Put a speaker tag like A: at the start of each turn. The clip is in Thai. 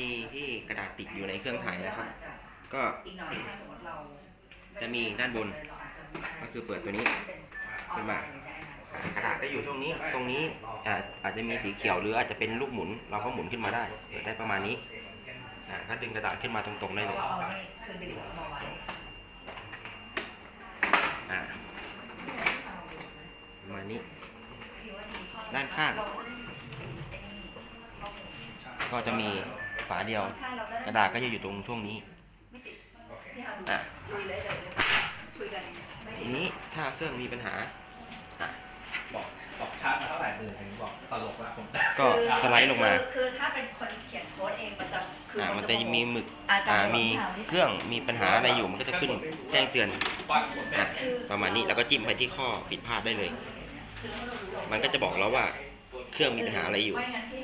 A: ณีที่กระดาษติดอยู่ในเครื่องถ่ายนะครับ ก็จะมีด้านบน ก็คือเปิดตัวนี้ขึ้นมากระดาษก็อยู่ช่วงนี้ตรงนี้อาจจะมีสีเขียวหรืออาจจะเป็นลูกหมุน เราก็หมุนขึ้นมาได้เปิดได้ประมาณนี้อ่าก็ดึงกระดาษขึ้นมาตรงๆได้เลย
B: เอานี่คือดึงออกมาไว้
A: อ่าประมาณนี้ด้านข้าง ก็จะมี ฝาเดียว
B: ใช่เราได้
A: กระดาษก็จะอยู่ตรงช่วงนี้
B: ไม่ติดพี่ฮา
A: อะ
B: คุยเลยเลยคุยกันไม่
A: ที
B: ติด
A: นี้ถ้าเครื่องมีปัญหา
C: บอกบอกชาร์จมาเท่าไหร่หมื่นถึงบอกตลกละผม
A: ก็สไลด์ลงมา
B: คือคือถ้าเป็นคนเขียนโค้ดเองมันจะคือ
A: อ่า
B: อ่า
A: มันจะมีหมึก
B: อ่า
A: อ่ามีเครื่องมีปัญหาอะไรอยู่มันก็จะขึ้นแจ้งเตือน
C: ปัดหมดแม่
A: อะประมาณนี้แล้วก็จิ้มไปที่ข้อผิดพลาดได้เลย มันก็จะบอกแล้วว่าเครื่องมีปัญหาอะไรอยู่
B: ไม่งั้นพี่